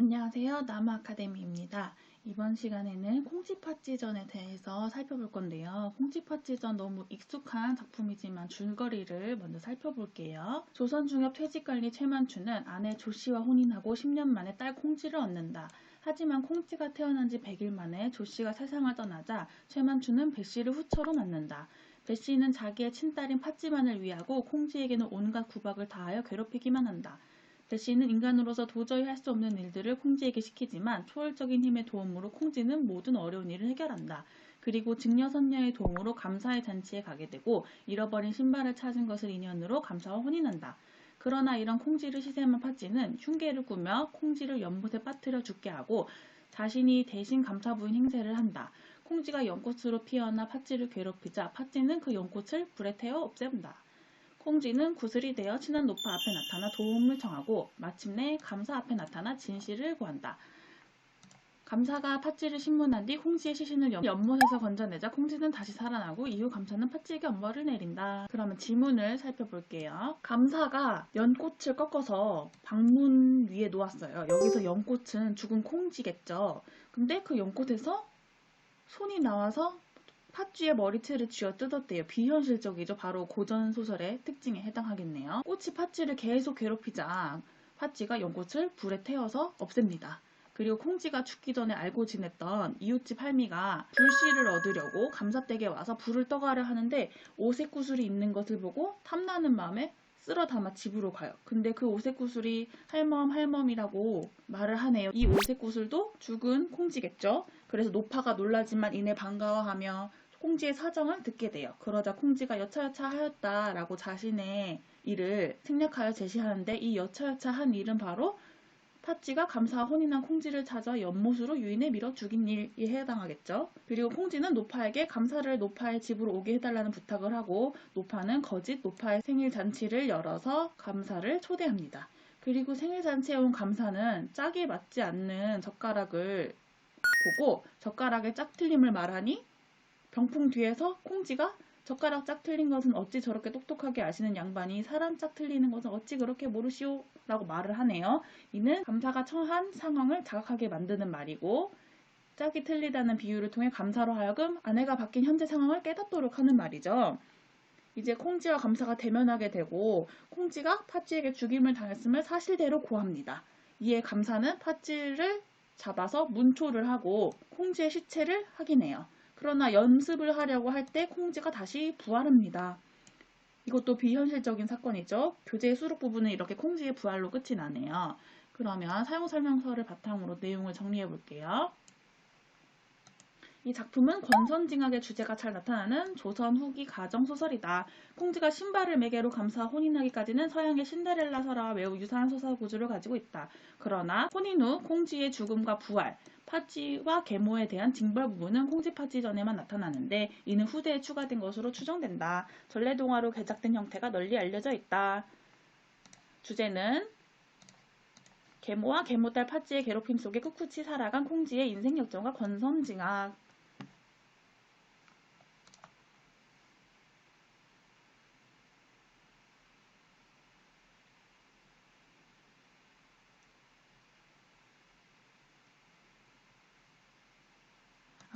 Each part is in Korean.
안녕하세요. 나무 아카데미입니다. 이번 시간에는 콩쥐팥쥐전에 대해서 살펴볼 건데요. 콩쥐팥쥐전 너무 익숙한 작품이지만 줄거리를 먼저 살펴볼게요. 조선중엽 퇴직관리 최만추는 아내 조씨와 혼인하고 10년 만에 딸 콩쥐를 얻는다. 하지만 콩쥐가 태어난 지 100일 만에 조씨가 세상을 떠나자 최만추는 배씨를 후처로 만난다. 배씨는 자기의 친딸인 팥쥐만을 위하고 콩쥐에게는 온갖 구박을 다하여 괴롭히기만 한다. 배씨는 인간으로서 도저히 할 수 없는 일들을 콩쥐에게 시키지만 초월적인 힘의 도움으로 콩쥐는 모든 어려운 일을 해결한다. 그리고 증여선녀의 도움으로 감사의 잔치에 가게 되고 잃어버린 신발을 찾은 것을 인연으로 감사와 혼인한다. 그러나 이런 콩쥐를 시샘한 팥쥐는 흉계를 꾸며 콩쥐를 연못에 빠뜨려 죽게 하고 자신이 대신 감사부인 행세를 한다. 콩쥐가 연꽃으로 피어나 팥쥐를 괴롭히자 팥쥐는 그 연꽃을 불에 태워 없앤다. 콩쥐는 구슬이 되어 친한 노파 앞에 나타나 도움을 청하고 마침내 감사 앞에 나타나 진실을 구한다. 감사가 팥쥐를 신문한 뒤 콩쥐의 시신을 연- 연못에서 건져내자 콩쥐는 다시 살아나고 이후 감사는 팥쥐에게 엄벌을 내린다. 그러면 지문을 살펴볼게요. 감사가 연꽃을 꺾어서 방문 위에 놓았어요. 여기서 연꽃은 죽은 콩쥐겠죠. 근데 그 연꽃에서 손이 나와서 팥쥐의 머리채를 쥐어 뜯었대요. 비현실적이죠. 바로 고전 소설의 특징에 해당하겠네요. 꽃이 팥쥐를 계속 괴롭히자 팥쥐가 연꽃을 불에 태워서 없앱니다. 그리고 콩쥐가 죽기 전에 알고 지냈던 이웃집 할미가 불씨를 얻으려고 감사댁에 와서 불을 떠가려 하는데 오색 구슬이 있는 것을 보고 탐나는 마음에 쓸어 담아 집으로 가요. 근데 그 오색 구슬이 할멈 할멈이라고 말을 하네요. 이 오색 구슬도 죽은 콩쥐겠죠. 그래서 노파가 놀라지만 이내 반가워하며 콩쥐의 사정을 듣게 돼요. 그러자 콩쥐가 여차여차 하였다라고 자신의 일을 생략하여 제시하는데 이 여차여차 한 일은 바로 팥쥐가 감사와 혼인한 콩쥐를 찾아 연못으로 유인해 밀어 죽인 일에 해당하겠죠. 그리고 콩쥐는 노파에게 감사를 노파의 집으로 오게 해달라는 부탁을 하고 노파는 거짓 노파의 생일 잔치를 열어서 감사를 초대합니다. 그리고 생일 잔치에 온 감사는 짝이 맞지 않는 젓가락을 보고 젓가락의 짝 틀림을 말하니 병풍 뒤에서 콩쥐가 젓가락 짝 틀린 것은 어찌 저렇게 똑똑하게 아시는 양반이 사람 짝 틀리는 것은 어찌 그렇게 모르시오? 라고 말을 하네요. 이는 감사가 처한 상황을 자각하게 만드는 말이고 짝이 틀리다는 비유를 통해 감사로 하여금 아내가 바뀐 현재 상황을 깨닫도록 하는 말이죠. 이제 콩쥐와 감사가 대면하게 되고 콩쥐가 팥쥐에게 죽임을 당했음을 사실대로 고합니다. 이에 감사는 팥쥐를 잡아서 문초를 하고 콩쥐의 시체를 확인해요. 그러나 연습을 하려고 할 때 콩쥐가 다시 부활합니다. 이것도 비현실적인 사건이죠. 교재의 수록 부분은 이렇게 콩쥐의 부활로 끝이 나네요. 그러면 사용 설명서를 바탕으로 내용을 정리해 볼게요. 이 작품은 권선징악의 주제가 잘 나타나는 조선 후기 가정 소설이다. 콩쥐가 신발을 매개로 감사 혼인하기까지는 서양의 신데렐라 설화와 매우 유사한 소설 구조를 가지고 있다. 그러나 혼인 후 콩쥐의 죽음과 부활, 팥쥐와 계모에 대한 징벌 부분은 콩쥐 팥쥐전에만 나타나는데 이는 후대에 추가된 것으로 추정된다. 전래동화로 개작된 형태가 널리 알려져 있다. 주제는 계모와 계모딸 팥쥐의 괴롭힘 속에 꿋꿋이 살아간 콩쥐의 인생 역전과 권선징악.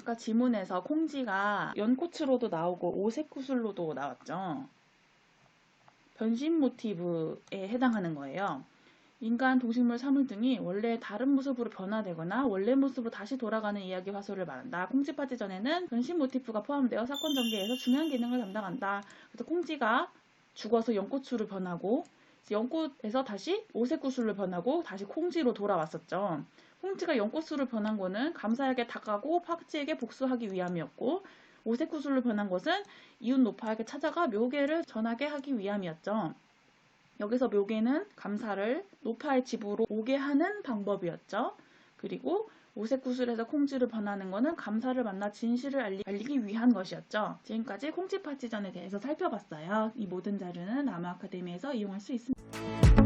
아까 지문에서 콩쥐가 연꽃으로도 나오고 오색 구슬로도 나왔죠. 변신 모티브에 해당하는 거예요. 인간, 동식물, 사물 등이 원래 다른 모습으로 변화되거나 원래 모습으로 다시 돌아가는 이야기 화소를 말한다. 콩쥐파티 전에는 변신 모티프가 포함되어 사건 전개에서 중요한 기능을 담당한다. 그래서 콩쥐가 죽어서 연꽃으로 변하고 연꽃에서 다시 오색 구슬로 변하고 다시 콩쥐로 돌아왔었죠. 콩쥐가 연꽃으로 변한 거는 감사에게 다가고 팍쥐에게 복수하기 위함이었고 오색 구슬로 변한 것은 이웃 노파에게 찾아가 묘계를 전하게 하기 위함이었죠. 여기서 묘계는 감사를 노파의 집으로 오게 하는 방법이었죠. 그리고 오색 구슬에서 콩쥐로 변하는 것은 감사를 만나 진실을 알리, 알리기 위한 것이었죠. 지금까지 콩쥐 파티전에 대해서 살펴봤어요. 이 모든 자료는 나무 아카데미에서 이용할 수 있습니다.